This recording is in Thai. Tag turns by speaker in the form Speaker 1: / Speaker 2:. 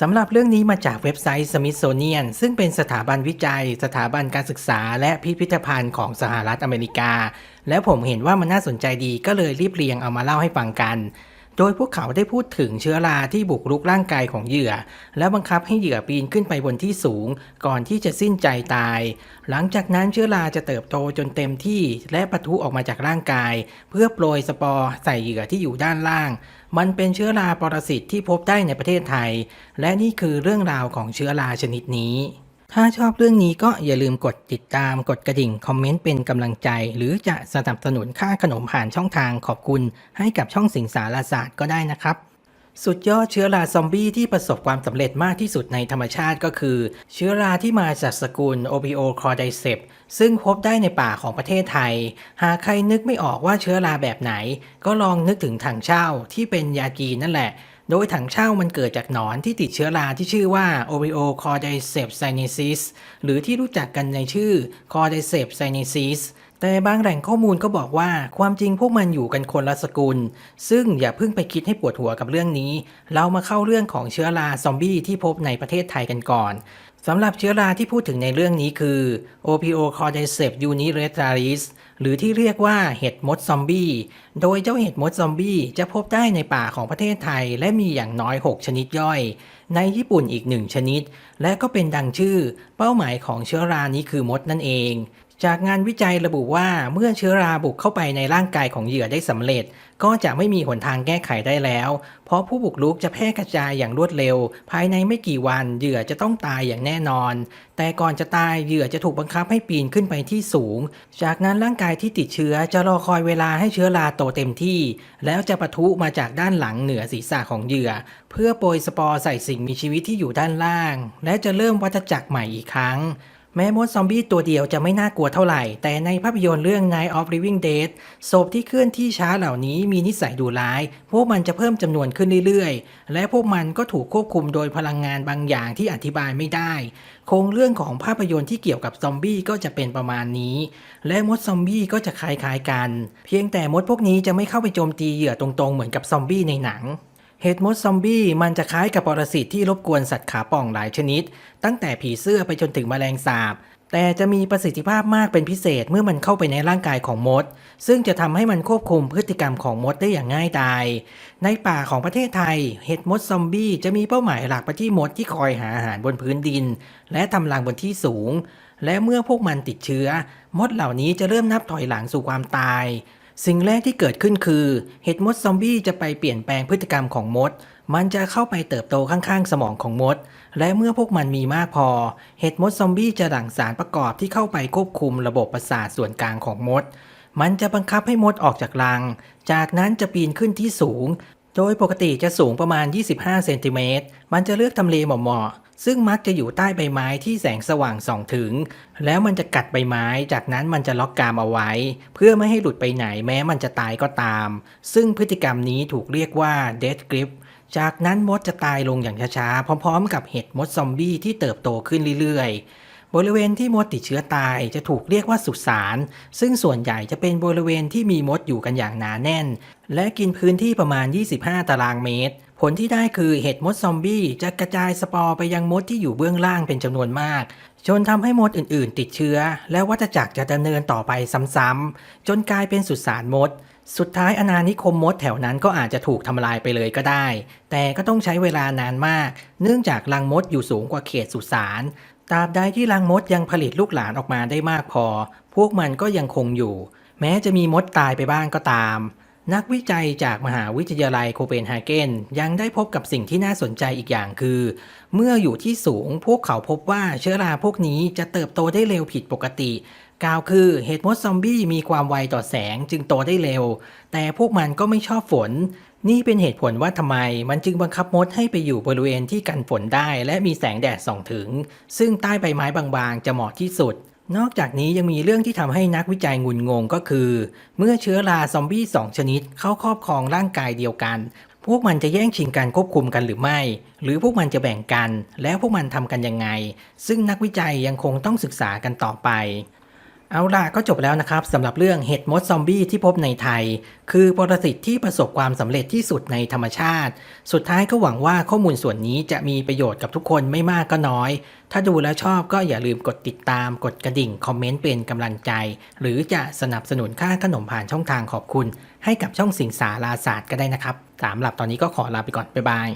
Speaker 1: สำหรับเรื่องนี้มาจากเว็บไซต์ Smithsonian ซึ่งเป็นสถาบันวิจัย สถาบันการศึกษา และพิพิธภัณฑ์ของสหรัฐอเมริกา แล้วผมเห็นว่ามันน่าสนใจดีก็เลยรีบเรียงเอามาเล่าให้ฟังกัน โดยพวกเขาได้พูดถึงเชื้อราที่บุกรุกร่างกายของเหยื่อ แล้วบังคับให้เหยื่อปีนขึ้นไปบนที่สูง ก่อนที่จะสิ้นใจตาย หลังจากนั้นเชื้อราจะเติบโตจนเต็มที่และปะทุออกมาจากร่างกาย เพื่อโปรยสปอร์ใส่เหยื่อที่อยู่ด้านล่าง มันเป็นเชื้อราปรสิตที่พบได้ในประเทศไทย และนี่คือเรื่องราวของเชื้อราชนิดนี้ ถ้าชอบเรื่องนี้ก็อย่าลืมกดติดตามกดกระดิ่ง คอมเมนต์เป็นกำลังใจ หรือจะสนับสนุนค่าขนมผ่านช่องทางขอบคุณ ให้กับช่องสิงสารศาสตร์ก็ได้นะครับสุดยอดเชื้อราซอมบี้ที่ประสบความสำเร็จมากที่สุดในธรรมชาติก็คือ เชื้อราที่มาจากสกุล o p i o c o r d y c e p ซึ่งพบได้ในป่าของประเทศไทย หากใครนึกไม่ออกว่าเชื้อราแบบไหน ก็ลองนึกถึงถังเช่าที่เป็นยากีนั่นแหละ โดยถังเช่ามันเกิดจากหนอนที่ติดเชื้อราที่ชื่อว่า o r e o c o r d y c e p sinensis หรือที่รู้จักกันในชื่อ c o r d y c e p sinensis แต่บางแหล่งข้อมูลก็บอกว่าความจริงพวกมันอยู่กันคนละสกุล ซึ่งอย่าเพิ่งไปคิดให้ปวดหัวกับเรื่องนี้ เรามาเข้าเรื่องของเชื้อราซอมบี้ที่พบในประเทศไทยกันก่อนสำหรับเชื้อราที่พูดถึงในเรื่องนี้คือ Opiocordyceps unilateralis หรือที่เรียกว่าเห็ดมดซอมบี้ โดยเจ้าเห็ดมดซอมบี้จะพบได้ในป่าของประเทศไทย และมีอย่างน้อย 6 ชนิดย่อย ในญี่ปุ่นอีกหนึ่งชนิด และก็เป็นดังชื่อ เป้าหมายของเชื้อรานี้คือมดนั่นเอง จากงานวิจัยระบุว่าเมื่อเชื้อราบุกเข้าไปในร่างกายของเหยื่อได้สำเร็จ ก็จะไม่มีหนทางแก้ไขได้แล้ว เพราะผู้บุกรุกจะแพร่กระจายอย่างรวดเร็ว ภายในไม่กี่วันเหยื่อจะต้องตายอย่างแน่นอน แต่ก่อนจะตายเหยื่อจะถูกบังคับให้ปีนขึ้นไปที่สูง จากนั้นร่างกายที่ติดเชื้อจะรอคอยเวลาให้เชื้อราโตเต็มที่ แล้วจะปะทุมาจากด้านหลังเหนือศีรษะของเหยื่อ เพื่อโปรยสปอร์ใส่สิ่งมีชีวิตที่อยู่ด้านล่าง และจะเริ่มวัฏจักรใหม่อีกครั้ง แม้มดซอมบี้ตัวเดียวจะไม่น่ากลัวเท่าไหร่ แต่ในภาพยนตร์เรื่อง Night of Living Dead ศพที่เคลื่อนที่ช้าเหล่านี้มีนิสัยดุร้าย พวกมันจะเพิ่มจำนวนขึ้นเรื่อยๆ และพวกมันก็ถูกควบคุมโดยพลังงานบางอย่างที่อธิบายไม่ได้ โครงเรื่องของภาพยนตร์ที่เกี่ยวกับซอมบี้ก็จะเป็นประมาณนี้ และมดซอมบี้ก็จะคล้ายๆกัน เพียงแต่มดพวกนี้จะไม่เข้าไปโจมตีเหยื่อตรงๆ เหมือนกับซอมบี้ในหนัง เห็ดมดซอมบี้มันจะคล้ายกับปรสิตที่รบกวนสัตว์ขาป่องหลายชนิด ตั้งแต่ผีเสื้อไปจนถึงแมลงสาบ แต่จะมีประสิทธิภาพมากเป็นพิเศษเมื่อมันเข้าไปในร่างกายของมด ซึ่งจะทำให้มันควบคุมพฤติกรรมของมดได้อย่างง่ายดาย ในป่าของประเทศไทย เห็ดมดซอมบี้จะมีเป้าหมายหลักไปที่มดที่คอยหาอาหารบนพื้นดิน และทำรังบนที่สูง และเมื่อพวกมันติดเชื้อ มดเหล่านี้จะเริ่มนับถอยหลังสู่ความตาย สิ่งแรกที่เกิดขึ้นคือ เห็ดมดซอมบี้จะไปเปลี่ยนแปลงพฤติกรรมของมด มันจะเข้าไปเติบโตข้างๆ สมองของมด และเมื่อพวกมันมีมากพอ เห็ดมดซอมบี้จะหลั่งสารประกอบที่เข้าไปควบคุมระบบประสาทส่วนกลางของมด มันจะบังคับให้มดออกจากรัง จากนั้นจะปีนขึ้นที่สูง โดยปกติจะสูงประมาณ 25 เซนติเมตร มันจะเลือกทำเลเหมาะๆ ซึ่งมักจะอยู่ใต้ใบไม้ที่แสงสว่างส่องถึง แล้วมันจะกัดใบไม้ จากนั้นมันจะล็อกกามเอาไว้ เพื่อไม่ให้หลุดไปไหนแม้มันจะตายก็ตาม ซึ่งพฤติกรรมนี้ถูกเรียกว่า death grip จากนั้นมดจะตายลงอย่างช้าๆ พร้อมๆ กับเห็ดมดซอมบี้ที่เติบโตขึ้นเรื่อยๆ บริเวณที่มดติดเชื้อตายจะถูกเรียกว่าสุสานซึ่งส่วนใหญ่จะเป็นบริเวณที่มีมดอยู่กันอย่างหนาแน่น และกินพื้นที่ประมาณ 25 ตารางเมตร ผลที่ได้คือเห็ดมดซอมบี้จะกระจายสปอร์ไปยังมดที่อยู่เบื้องล่างเป็นจำนวนมาก จนทำให้มดอื่น ๆ ติดเชื้อ และวัฏจักรจะดำเนินต่อไปซ้ำๆจนกลายเป็นสุสานมดสุดท้ายอาณานิคมมดแถวนั้นก็อาจจะถูกทำลายไปเลยก็ได้ แต่ก็ต้องใช้เวลานานมาก เนื่องจากรังมดอยู่สูงกว่าเขตสุสาน ตราบใดที่รังมดยังผลิตลูกหลานออกมาได้มากพอ พวกมันก็ยังคงอยู่ แม้จะมีมดตายไปบ้างก็ตาม นักวิจัยจากมหาวิทยาลัยโคเปนเฮเกนยังได้พบกับสิ่งที่น่าสนใจอีกอย่างคือ เมื่ออยู่ที่สูงพวกเขาพบว่าเชื้อราพวกนี้จะเติบโตได้เร็วผิดปกติ กล่าวคือเห็ดมดซอมบี้มีความไวต่อแสงจึงโตได้เร็ว แต่พวกมันก็ไม่ชอบฝน นี่เป็นเหตุผลว่าทำไมมันจึงบังคับมดให้ไปอยู่บริเวณที่กันฝนได้และมีแสงแดดส่องถึง ซึ่งใต้ใบไม้บางๆ จะเหมาะที่สุด นอกจากนี้ยังมีเรื่องที่ทำให้นักวิจัยงุนงงก็คือ เมื่อเชื้อราซอมบี้สองชนิดเข้าครอบครองร่างกายเดียวกัน พวกมันจะแย่งชิงการควบคุมกันหรือไม่ หรือพวกมันจะแบ่งกัน แล้วพวกมันทำกันยังไง ซึ่งนักวิจัยยังคงต้องศึกษากันต่อไป เอาล่ะก็จบแล้วนะครับสำหรับเรื่องเห็ดมดซอมบี้ที่พบในไทย คือปรสิตที่ประสบความสำเร็จที่สุดในธรรมชาติ สุดท้ายก็หวังว่าข้อมูลส่วนนี้จะมีประโยชน์กับทุกคนไม่มากก็น้อย ถ้าดูแล้วชอบก็อย่าลืมกดติดตาม กดกระดิ่ง คอมเมนต์เป็นกำลังใจ หรือจะสนับสนุนค่าขนมผ่านช่องทางขอบคุณ ให้กับช่องสิงสาราศาสตร์ก็ได้นะครับสำหรับตอนนี้ก็ขอลาไปก่อนบ๊ายบาย